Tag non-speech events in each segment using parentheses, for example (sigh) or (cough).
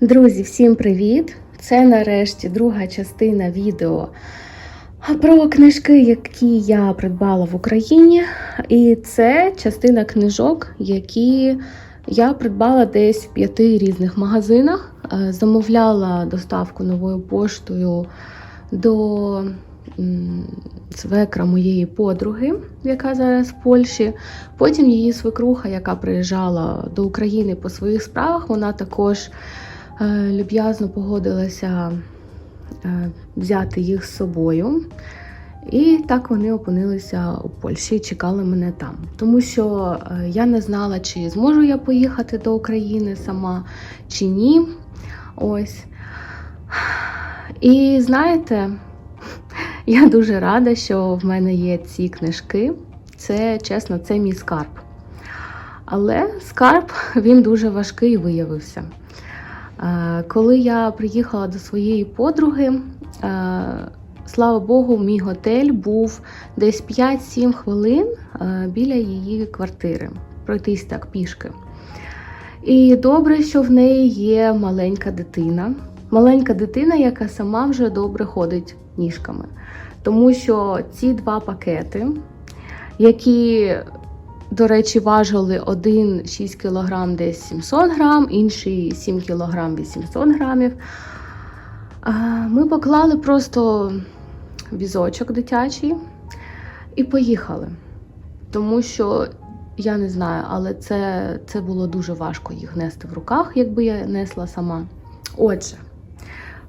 Друзі, всім привіт! Це нарешті друга частина відео про книжки, які я придбала в Україні. І це частина книжок, які я придбала десь в п'яти різних магазинах. Е, Замовляла доставку новою поштою до свекра моєї подруги, яка зараз в Польщі. Потім її свекруха, яка приїжджала до України по своїх справах, вона також люб'язно погодилася е, взяти їх з собою. І так вони опинилися у Польщі і чекали мене там. Тому що е, я не знала, чи зможу я поїхати до України сама, чи ні. Ось. І знаєте, (laughs) я дуже рада, що в мене є ці книжки. Це чесно, це мій скарб. Але скарб (laughs) він дуже важкий виявився. Е, Коли я приїхала до своєї подруги, е, слава Богу, мій готель був десь 5-7 хвилин е, біля її квартири. Пройтись так пішки. І добре, що в неї є маленька дитина. Маленька дитина, яка сама вже добре ходить ніжками. Тому що ці два пакети, які, до речі, важили один 6 кг десь 700 грам, інший 7 кг 800 грамів. Ми поклали просто візочок дитячий і поїхали. Тому що я не знаю, але це, це було дуже важко їх нести в руках, якби я несла сама. Отже,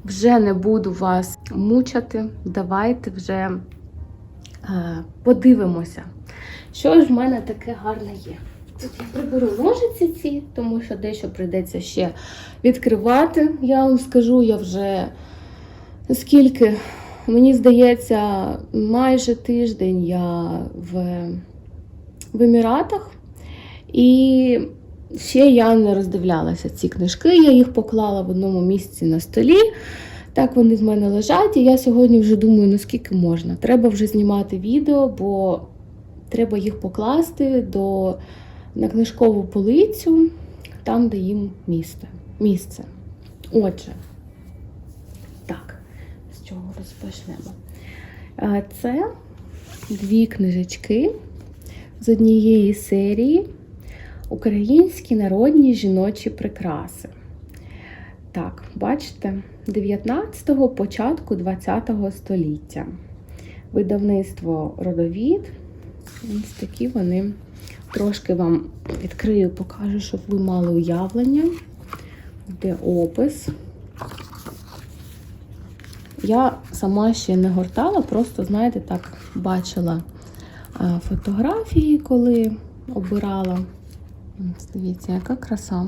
вже не буду вас мучати. Давайте вже подивимося, що ж в мене таке гарне є. Тут я приберу ножиці ці, тому що дещо прийдеться ще відкривати. Я вам скажу, я вже скільки, мені здається, майже тиждень я в, в Еміратах. І ще я не роздивлялася ці книжки, я їх поклала в одному місці на столі. Так вони в мене лежать, і я сьогодні вже думаю, наскільки можна. Треба вже знімати відео, бо треба їх покласти до, на книжкову полицю, там, де їм місце. місце. Отже, так, з чого розпочнемо? Е, Це дві книжечки з однієї серії Українські народні жіночі прикраси. Так, бачите, 19-го, початку 20-го століття. Видавництво родовід. Ось такі вони. Трошки вам відкрию, покажу, щоб ви мали уявлення, де опис. Я сама ще не гортала, просто, знаєте, так бачила фотографії, коли обирала. Дивіться, яка краса.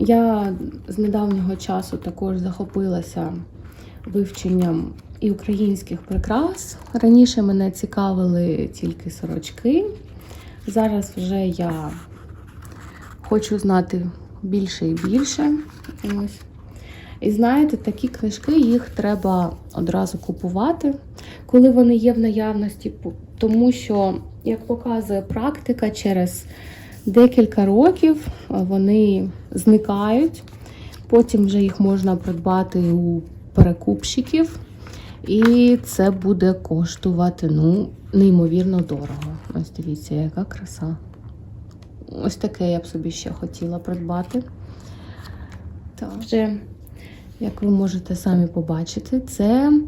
Я з недавнього часу також захопилася вивченням і українських прикрас. Раніше мене цікавили тільки сорочки. Зараз вже я хочу знати більше і більше. Ось. І знаєте, такі книжки їх треба одразу купувати, коли вони є в наявності, тому що, як показує практика, через декілька років вони зникають. Потім вже їх можна придбати у перекупщиків, і це буде коштувати ну, неймовірно дорого. Ось дивіться, яка краса. Ось таке я б собі ще хотіла придбати. Так. Вже, як ви можете самі побачити, це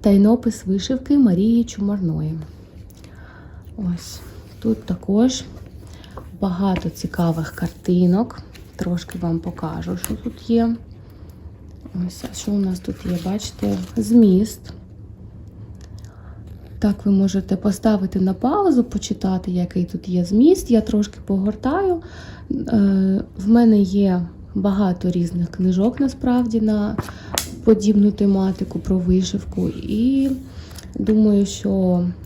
тайнопис вишивки Марії Чумарної. Ось тут також багато цікавих картинок. Трошки вам покажу, що тут є. Ось, що у нас тут є? Бачите, зміст. Так, ви можете поставити на паузу, почитати, який тут є зміст. Я трошки погортаю. Е, В мене є багато різних книжок насправді на подібну тематику про вишивку. І думаю, що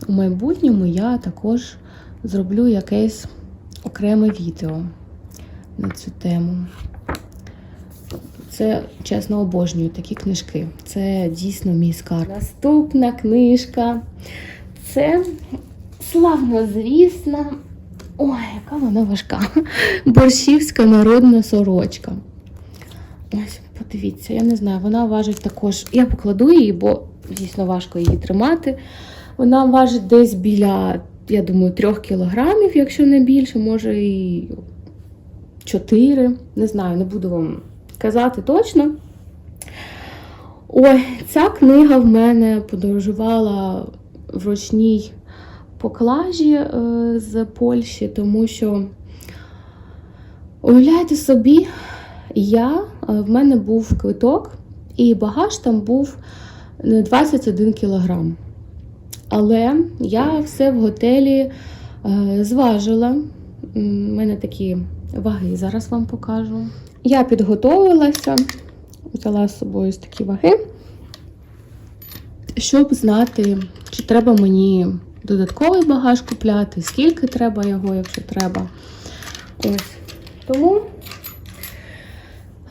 у майбутньому я також зроблю якесь окреме відео на цю тему. Це чесно обожнюю такі книжки. Це дійсно мій скарб. Наступна книжка. Це славно звісна. Ой, яка вона важка. (laughs) Борщівська народна сорочка. Ось, подивіться, я не знаю, вона важить також. Я покладу її, бо дійсно важко її тримати. Вона важить десь біля, я думаю, 3 кілограмів, якщо не більше, може і 4. Не знаю, не буду вам казати точно. Ой, ця книга в мене подорожувала в ручній поклажі е, з Польщі, тому що, уявляєте собі, я, е, в мене був квиток, і багаж там був е, 21 кілограм. Але я все в готелі е, зважила. У мене такі ваги, зараз вам покажу. Я підготовилася, взяла з собою такі ваги, щоб знати, чи треба мені додатковий багаж купляти, скільки треба його, якщо треба. Ось. Тому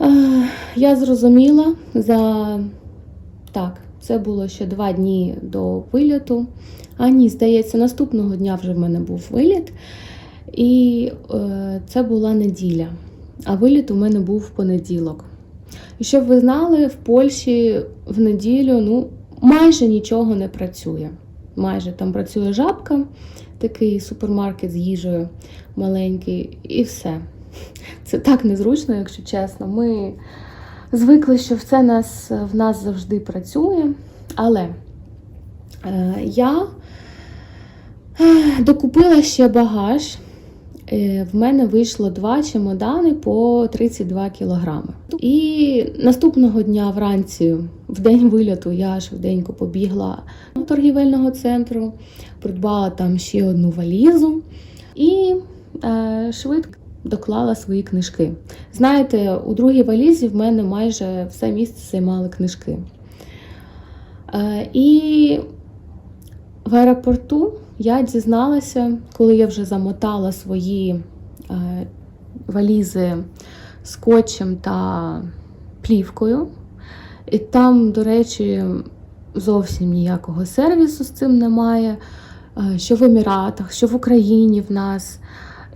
е, я зрозуміла за так, це було ще два дні до виліту. А ні, здається, наступного дня вже в мене був виліт. І е, це була неділя. А виліт у мене був в понеділок. І щоб ви знали, в Польщі в неділю ну, майже нічого не працює. Майже там працює жабка, такий супермаркет з їжею маленький, і все. Це так незручно, якщо чесно. Ми звикли, що все нас, в нас завжди працює. Але е, я е, докупила ще багаж. Е, В мене вийшло два чемодани по 32 кілограми. І наступного дня вранці, в день виліту, я швиденько побігла до торгівельного центру, придбала там ще одну валізу і е, швидко доклала свої книжки. Знаєте, у другій валізі в мене майже все місце займали книжки. Е, і в аеропорту я дізналася, коли я вже замотала свої е, валізи скотчем та плівкою. І там, до речі, зовсім ніякого сервісу з цим немає. Е, Що в Еміратах, що в Україні в нас,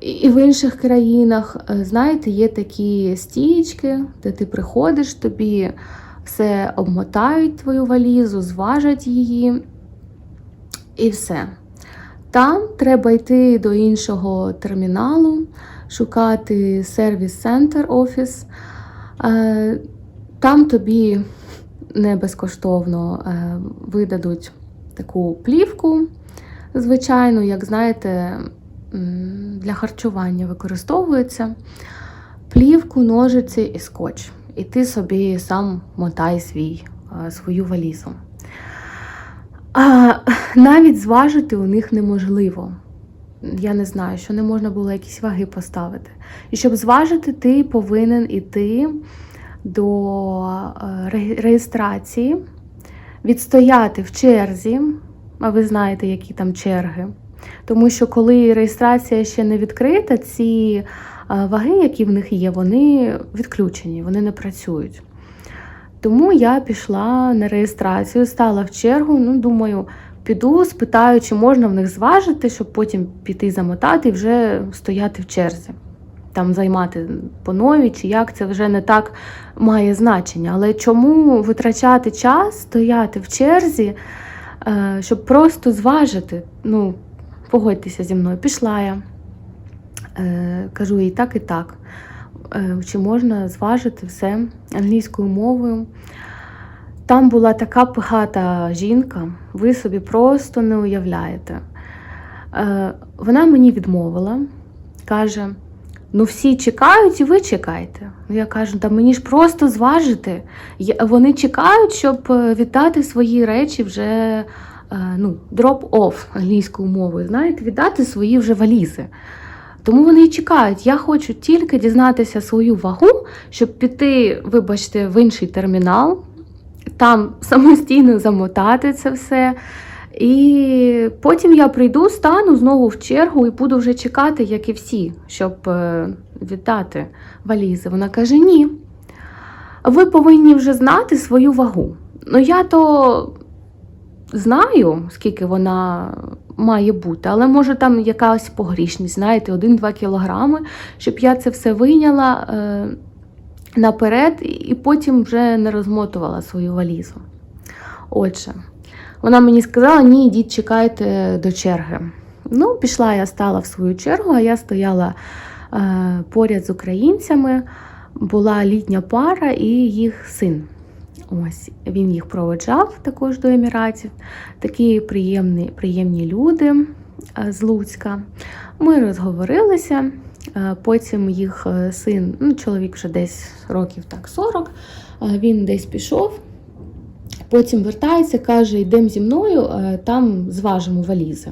і- в інших країнах, е, знаєте, є такі стієчки, де ти приходиш, тобі все обмотають твою валізу, зважать її, і все. Там треба йти до іншого терміналу, шукати сервіс-центр офіс. Е, Там тобі не безкоштовно е, видадуть таку плівку, звичайно, як знаєте, для харчування використовується. Плівку, ножиці і скотч. І ти собі сам мотай свій, е, свою валізу. А навіть зважити у них неможливо. Я не знаю, що не можна було якісь ваги поставити. І щоб зважити, ти повинен іти до е, реєстрації, відстояти в черзі, а ви знаєте, які там черги. Тому що коли реєстрація ще не відкрита, ці е, ваги, які в них є, вони відключені, вони не працюють. Тому я пішла на реєстрацію, стала в чергу. Ну, думаю, піду, спитаю, чи можна в них зважити, щоб потім піти замотати і вже стояти в черзі. Там займати по новій, чи як це вже не так має значення. Але чому витрачати час, стояти в черзі, е, щоб просто зважити? Ну, погодьтеся зі мною, пішла я. Е, Кажу їй так і так. Е, Чи можна зважити все англійською мовою? Там була така пихата жінка, ви собі просто не уявляєте. Е, Вона мені відмовила, каже: ну всі чекають, і ви чекайте. Ну, Я кажу, та мені ж просто зважити. Вони чекають, щоб е, віддати свої речі вже ну, drop-off англійською мовою, знаєте, віддати свої вже валізи. Тому вони і чекають. Я хочу тільки дізнатися свою вагу, щоб піти, вибачте, в інший термінал, там самостійно замотати це все. І потім я прийду, стану знову в чергу і буду вже чекати, як і всі, щоб е, віддати валізи. Вона каже: ні. Ви повинні вже знати свою вагу. Ну, я то знаю, скільки вона має бути, але може там якась погрішність, знаєте, 1-2 кілограми, щоб я це все вийняла. Е, наперед і потім вже не розмотувала свою валізу. Отже, вона мені сказала: ні, йдіть, чекайте до черги. Ну, пішла я стала в свою чергу, а я стояла е, поряд з українцями. Була літня пара і їх син. Ось він їх проводжав також до Еміратів. Такі приємні, приємні люди е, з Луцька. Ми розговорилися. Е, Потім їх е, син, ну, чоловік вже десь років так 40, е, він десь пішов. Потім вертається, каже: йдемо зі мною, там зважимо валізи.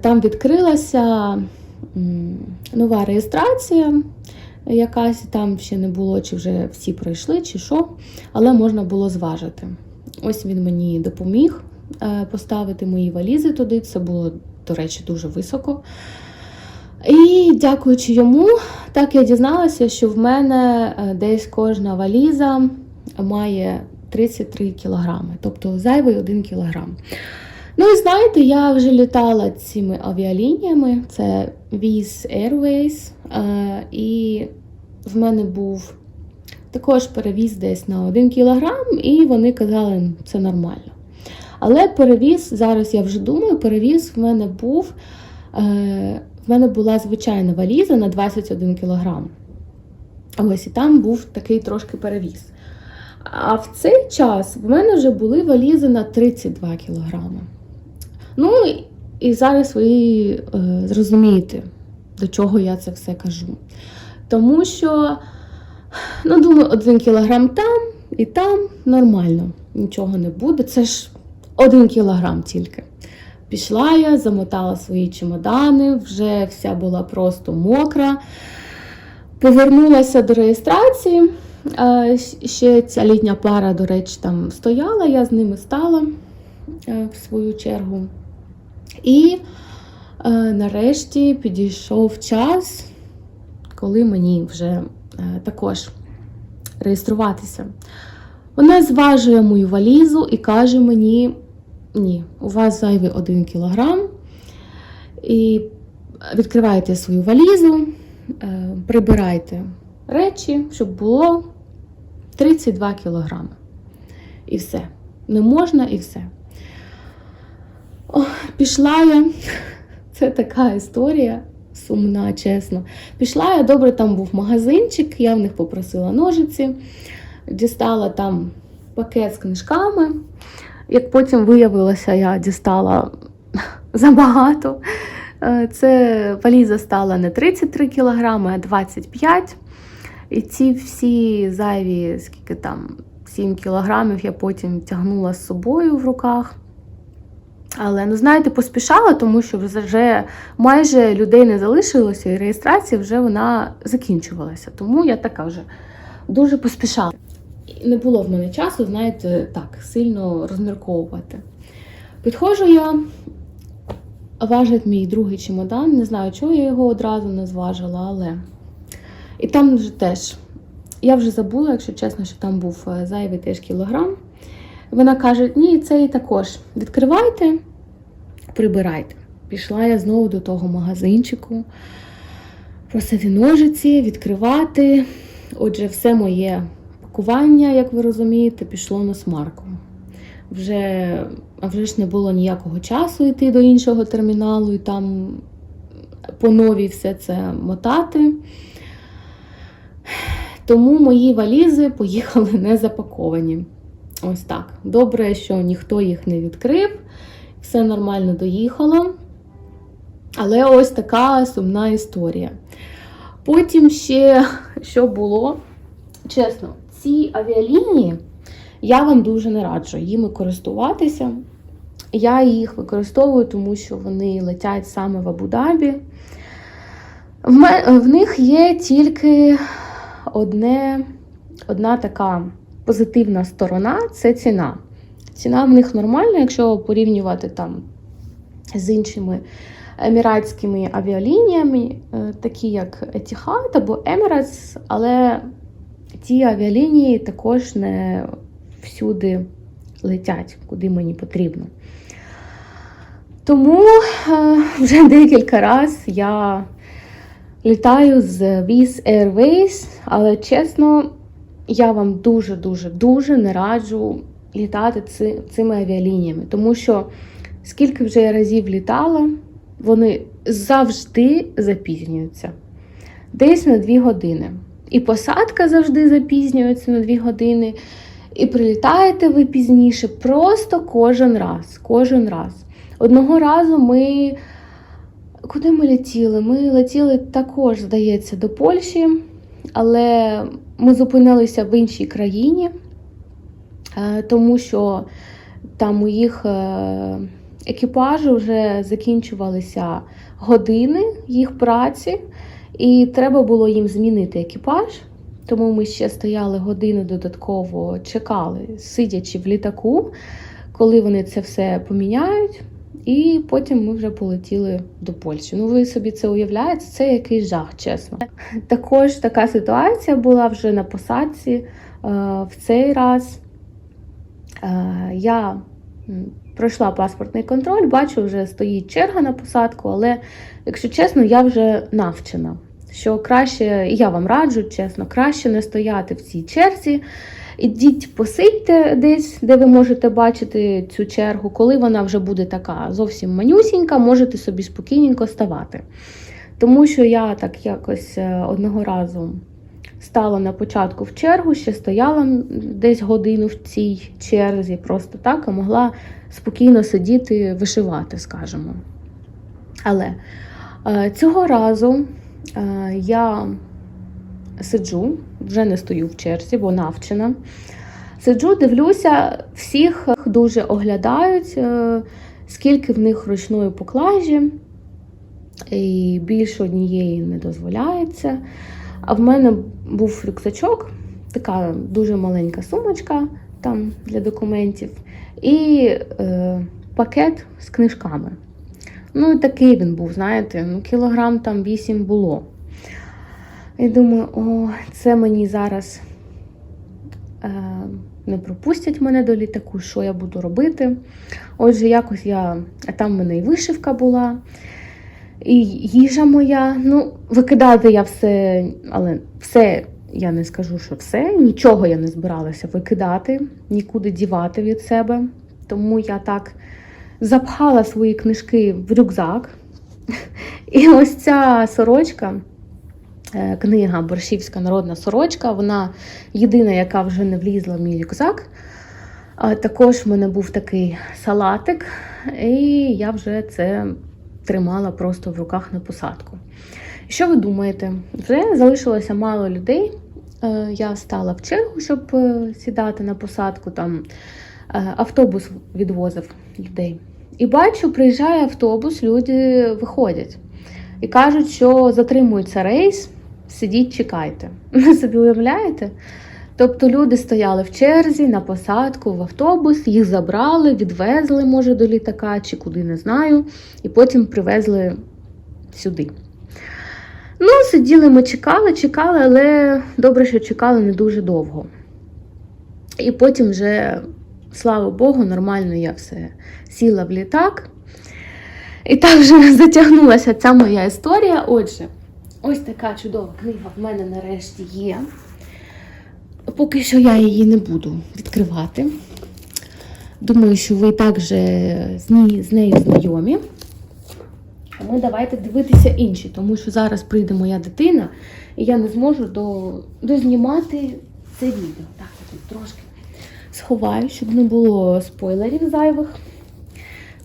Там відкрилася нова реєстрація, якась там ще не було, чи вже всі пройшли, чи що, але можна було зважити. Ось він мені допоміг е, поставити мої валізи туди. Це було, до речі, дуже високо. І дякуючи йому, так я дізналася, що в мене е, десь кожна валіза має 33 кілограми, тобто зайвий 1 кілограм. Ну і знаєте, я вже літала цими авіалініями, це Viz Airways, е, і в мене був також перевіз десь на 1 кілограм, і вони казали, це нормально. Але перевіз, зараз я вже думаю, перевіз в мене був. Е, в мене була звичайна валіза на 21 кілограм. Ось і там був такий трошки перевіз. А в цей час в мене вже були валізи на 32 кілограми. Ну, і зараз ви е, зрозумієте, до чого я це все кажу. Тому що, ну, думаю, один кілограм там і там нормально, нічого не буде. Це ж один кілограм тільки. Пішла я, замотала свої чемодани, вже вся була просто мокра. Повернулася до реєстрації. Ще ця літня пара, до речі, там стояла, я з ними стала е, в свою чергу. І е, нарешті підійшов час, коли мені вже е, також реєструватися. Вона зважує мою валізу і каже мені: ні, у вас зайвий 1 кілограм. І відкриваєте свою валізу, е, прибирайте речі, щоб було 32 кілограми. І все. Не можна і все. О, пішла я. Це така історія сумна, чесно. Пішла я, добре, там був магазинчик, я в них попросила ножиці, дістала там пакет з книжками. Як потім виявилося, я дістала (laughs) забагато. Е, Це валіза стала не 33 кілограми, а 25. І ці всі зайві, скільки там, 7 кілограмів я потім тягнула з собою в руках. Але, ну, знаєте, поспішала, тому що вже майже людей не залишилося, і реєстрація вже вона закінчувалася. Тому я така вже дуже поспішала. І Не було в мене часу, знаєте, так, сильно розмірковувати. Підходжу я, важить мій другий чемодан. Не знаю, чого я його одразу не зважила, але. І там вже теж. Я вже забула, якщо чесно, що там був е, зайвий теж кілограм. Вона каже: ні, це і також. Відкривайте, прибирайте. Пішла я знову до того магазинчику, просити ножиці, відкривати. Отже, все моє пакування, як ви розумієте, пішло на смарку. Вже, а вже ж не було ніякого часу йти до іншого терміналу і там по новій все це мотати. Тому мої валізи поїхали (laughs) не запаковані. Ось так. Добре, що ніхто їх не відкрив, все нормально доїхало. Але ось така сумна історія. Потім ще що було, чесно, ці авіалінії я вам дуже не раджу їми користуватися. Я їх використовую, тому що вони летять саме в Абу-Дабі. В, них є тільки одне, одна така позитивна сторона це ціна. Ціна в них нормальна, якщо порівнювати там з іншими еміратськими авіалініями, е, такі як Etihad або Emirates, але ці авіалінії також не всюди летять, куди мені потрібно. Тому е, вже декілька разів я літаю з Wizz Airways, але чесно, я вам дуже-дуже дуже не раджу літати ци- цими авіалініями, тому що скільки вже я разів літала, вони завжди запізнюються. Десь на 2 години. І посадка завжди запізнюється на 2 години, і прилітаєте ви пізніше просто кожен раз. Кожен раз. Одного разу ми. Куди ми летіли? Ми летіли також, здається, до Польщі, але ми зупинилися в іншій країні, е, тому що там у їх е, екіпажу вже закінчувалися години їх праці, і треба було їм змінити екіпаж. Тому ми ще стояли годину додатково, чекали, сидячи в літаку, коли вони це все поміняють. І потім ми вже полетіли до Польщі. Ну, ви собі це уявляєте? Це якийсь жах, чесно. Також така ситуація була вже на посадці. Е, В цей раз е, я пройшла паспортний контроль, бачу, вже стоїть черга на посадку, але, якщо чесно, я вже навчена. Що краще, і я вам раджу, чесно, краще не стояти в цій черзі. Ідіть посидьте десь, де ви можете бачити цю чергу. Коли вона вже буде така зовсім манюсінька, можете собі спокійненько ставати. Тому що я так якось е, одного разу стала на початку в чергу, ще стояла десь годину в цій черзі, просто так, а могла спокійно сидіти, вишивати, скажімо. Але е, цього разу е, я сиджу, вже не стою в черзі, бо навчена. Сиджу, дивлюся, всіх дуже оглядають, е, скільки в них ручної поклажі, і більше однієї не дозволяється. А в мене був рюкзачок, така дуже маленька сумочка там для документів, і е, пакет з книжками. Ну, і такий він був, знаєте, ну, кілограм там 8 було. І думаю, о, це мені зараз е, не пропустять мене до літаку, що я буду робити. Отже, якось я, там в мене і вишивка була, і їжа моя. Ну, викидати я все, але все, я не скажу, що все, нічого я не збиралася викидати, нікуди дівати від себе. Тому я так запхала свої книжки в рюкзак. (laughs) І ось ця сорочка. Е, книга Борщівська народна сорочка. Вона єдина, яка вже не влізла в мій рюкзак. Також в мене був такий салатик, і я вже це тримала просто в руках на посадку. Що ви думаєте? Вже залишилося мало людей. Е, Я стала в чергу, щоб е, сідати на посадку. Там автобус відвозив людей. І бачу, приїжджає автобус, люди виходять і кажуть, що затримується рейс, сидіть, чекайте. (laughs) Ви собі уявляєте? Тобто люди стояли в черзі на посадку в автобус, їх забрали, відвезли, може, до літака чи куди не знаю, і потім привезли сюди. Ну, сиділи, ми чекали, чекали, але добре, що чекали не дуже довго. І потім вже, слава Богу, нормально я все сіла в літак. І так вже (laughs) затягнулася ця моя історія. Отже, ось така чудова книга в мене нарешті є. Поки що я її не буду відкривати. Думаю, що ви також з, ній, з нею знайомі. Ми давайте дивитися інші, тому що зараз прийде моя дитина, і я не зможу до, дознімати це відео. Так, я тут трошки сховаю, щоб не було спойлерів зайвих.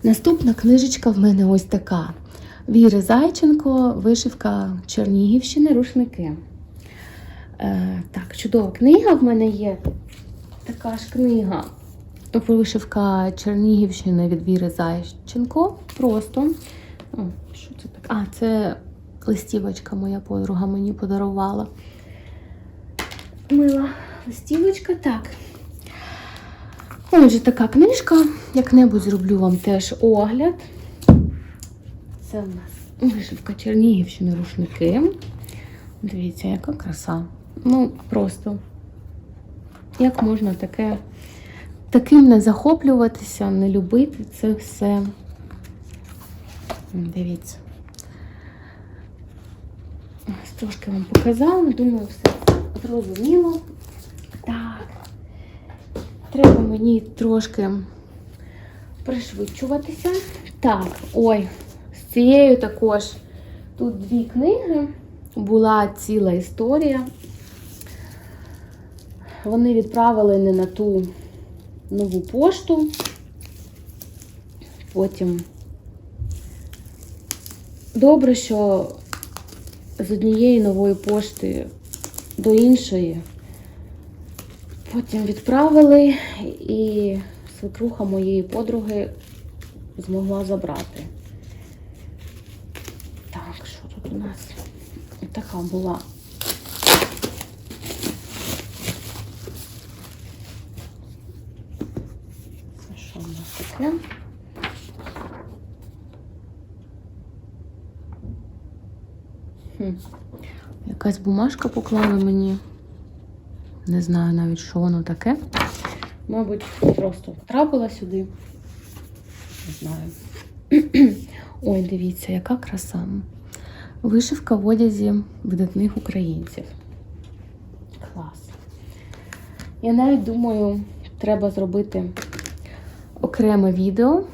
Наступна книжечка в мене ось така. Віри Зайченко, вишивка Чернігівщини, рушники. Е, так, чудова книга в мене є. Така ж книга. Вишивка Чернігівщини від Віри Зайченко. Просто. О, що це таке? А, це листівочка моя подруга мені подарувала. Мила листівочка, так. Отже, така книжка. Як-небудь зроблю вам теж огляд. Це в нас вишивка Чернігівщини рушники. Дивіться, яка краса. Ну, просто як можна таке таким не захоплюватися, не любити це все. Дивіться. Трошки вам показала, думаю, все зрозуміло. Так. Треба мені трошки пришвидшуватися. Так, ой, цією також тут дві книги. Була ціла історія. Вони відправили не на ту нову пошту. Потім добре, що з однієї нової пошти до іншої. Потім відправили, і свекруха моєї подруги змогла забрати. У нас? Така була. Що у нас таке? Хм. Якась бумажка поклала мені. Не знаю навіть, що воно таке. Мабуть, просто потрапила сюди. Не знаю. (clears throat) Ой, дивіться, яка краса. Вишивка в одязі видатних українців. Клас. Я навіть думаю, треба зробити окреме відео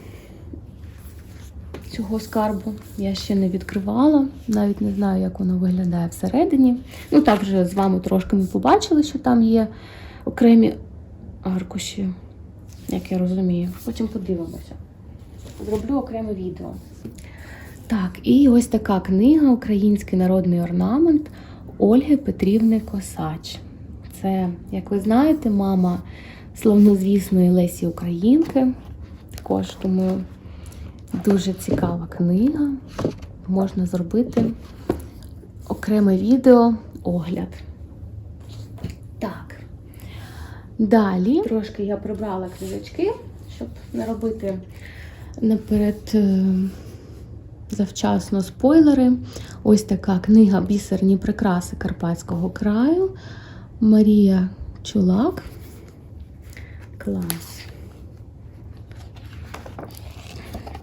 цього скарбу. Я ще не відкривала, навіть не знаю, як воно виглядає всередині. Ну, так вже з вами трошки ми побачили, що там є окремі аркуші, як я розумію. Потім подивимося. Зроблю окреме відео. Так, і ось така книга Український народний орнамент Ольги Петрівни Косач. Це, як ви знаєте, мама славнозвісної Лесі Українки. Також, думаю, дуже цікава книга. Можна зробити окреме відео огляд. Так. Далі трошки я прибрала книжечки, щоб не робити наперед е, завчасно спойлери. Ось така книга Бісерні прикраси Карпатського краю. Марія Чулак. Клас.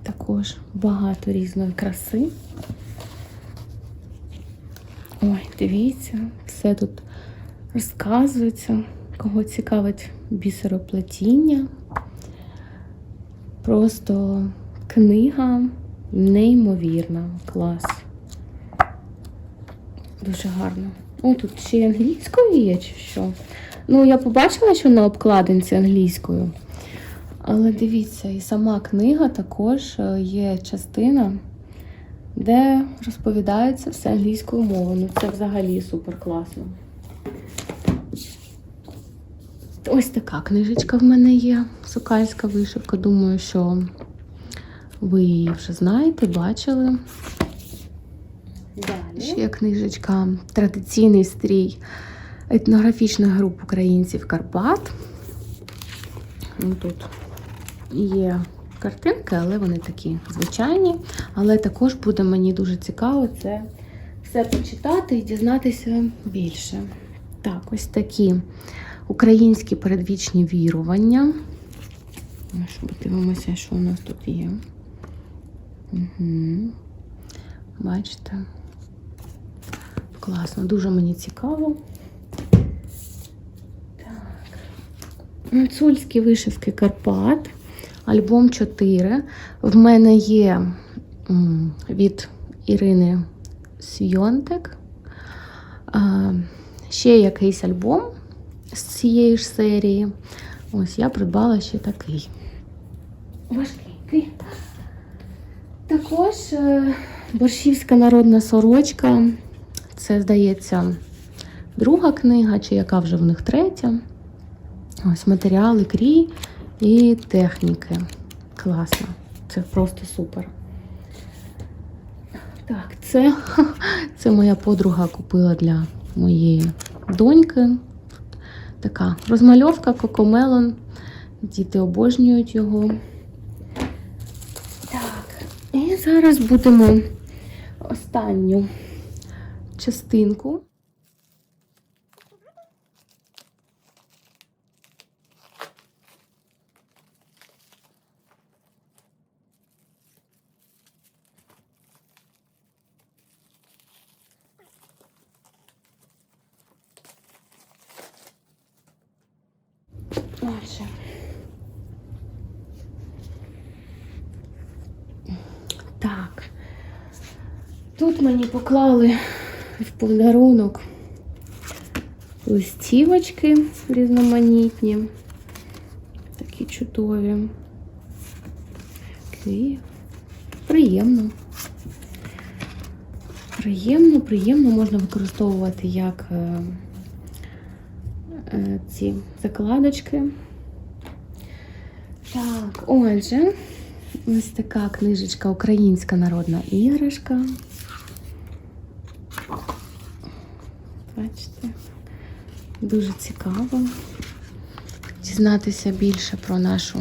Також багато різної краси. Ой, дивіться, все тут розказується. Кого цікавить бісероплетіння. Просто книга неймовірна, клас. Дуже гарно. О, тут ще й англійською є, чи що? Ну, я побачила, що на обкладинці англійською. Але дивіться, і сама книга також е, є частина, де розповідається все англійською мовою. Ну, це взагалі супер класно. Ось така книжечка в мене є. Сокальська вишивка. Думаю, що ви її вже знаєте, бачили. Далі. Ще книжечка Традиційний стрій етнографічних груп українців Карпат. Ну, Тут є картинки, але вони такі звичайні. Але також буде мені дуже цікаво це все почитати і дізнатися більше. Так, ось такі українські передвічні вірування. Ось Подивимося, що у нас тут є. Угу. Бачите? Класно, дуже мені цікаво. Так. Гуцульські вишивки Карпат. Альбом 4. В мене є від Ірини Сйонтек. Ще якийсь альбом з цієї ж серії. Ось я придбала ще такий. Важкий. Також е, борщівська народна сорочка. Це, здається, друга книга, чи яка вже в них третя. Ось матеріали крій і техніки. Класно. Це просто супер. Так, це, (laughs) це моя подруга купила для моєї доньки. Така розмальовка Кокомелон. Діти обожнюють його. Так, і зараз будемо останню частинку. Отже. Так. Тут мені поклали в подарунок листівочки різноманітні. Такі чудові. Такі. Приємно. Приємно, приємно можна використовувати як е, е, ці закладочки. Так, отже, ось така книжечка Українська народна іграшка. Бачите, дуже цікаво дізнатися більше про нашу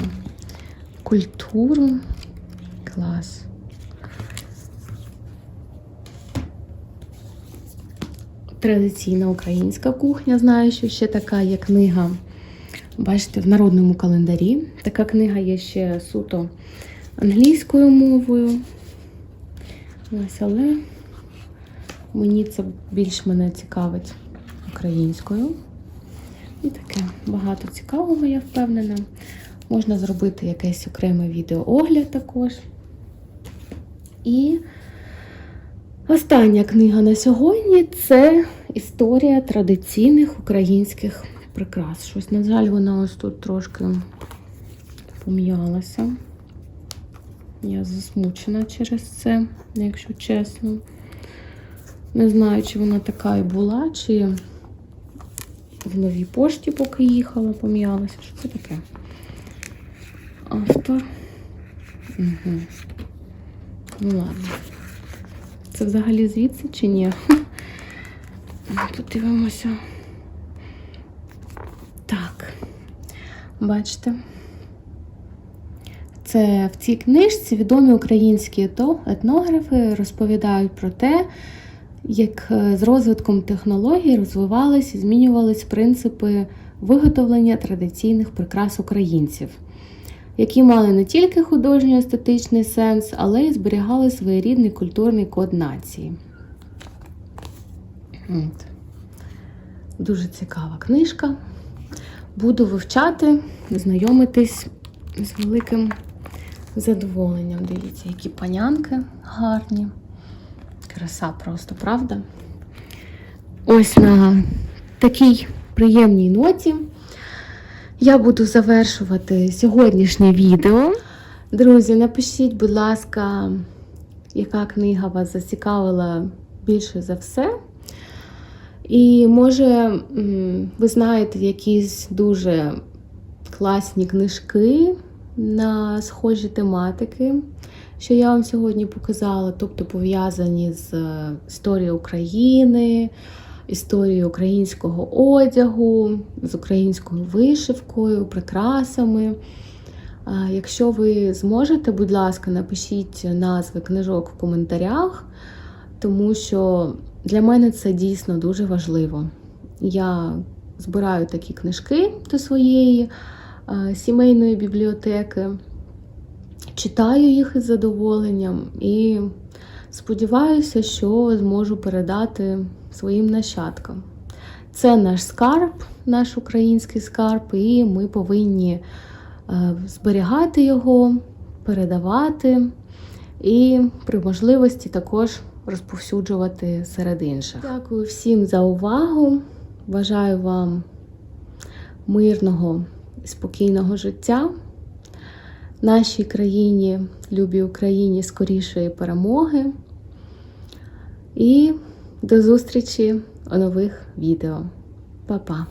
культуру. Клас. Традиційна українська кухня. Знаю, що ще така є книга. Бачите, в народному календарі. Така книга є ще суто англійською мовою. Ось, але мені це більш мене цікавить українською. І таке багато цікавого, я впевнена. Можна зробити якесь окреме відеоогляд також. І остання книга на сьогодні це історія традиційних українських прикрас. Щось, на жаль, вона ось тут трошки пом'ялася. Я засмучена через це, якщо чесно. Не знаю, чи вона така і була, чи в новій пошті, поки їхала, пом'ялася. Що це таке? Автор. Угу. Ну ладно. Це взагалі звідси чи ні? (laughs) Подивимося. Так. Бачите? Це в цій книжці відомі українські етнографи розповідають про те, як е, з розвитком технологій розвивались і змінювались принципи виготовлення традиційних прикрас українців, які мали не тільки художньо естетичний сенс, але й зберігали своєрідний культурний код нації. Дуже цікава книжка. Буду вивчати, знайомитись з великим задоволенням. Дивіться, які панянки гарні. Краса просто, правда? Ось на такій приємній ноті я буду завершувати сьогоднішнє відео. Друзі, напишіть, будь ласка, яка книга вас зацікавила більше за все. І може, ви знаєте якісь дуже класні книжки на схожі тематики, що я вам сьогодні показала, тобто пов'язані з е, історією України, історією українського одягу, з українською вишивкою, прикрасами. Якщо ви зможете, будь ласка, напишіть назви книжок в коментарях, тому що для мене це дійсно дуже важливо. Я збираю такі книжки до своєї сімейної бібліотеки, читаю їх із задоволенням і сподіваюся, що зможу передати своїм нащадкам. Це наш скарб, наш український скарб, і ми повинні зберігати його, передавати і при можливості також розповсюджувати серед інших. Дякую всім за увагу. Бажаю вам мирного і спокійного життя. Нашій країні, любій Україні, скорішої перемоги. І до зустрічі у нових відео. Па-па!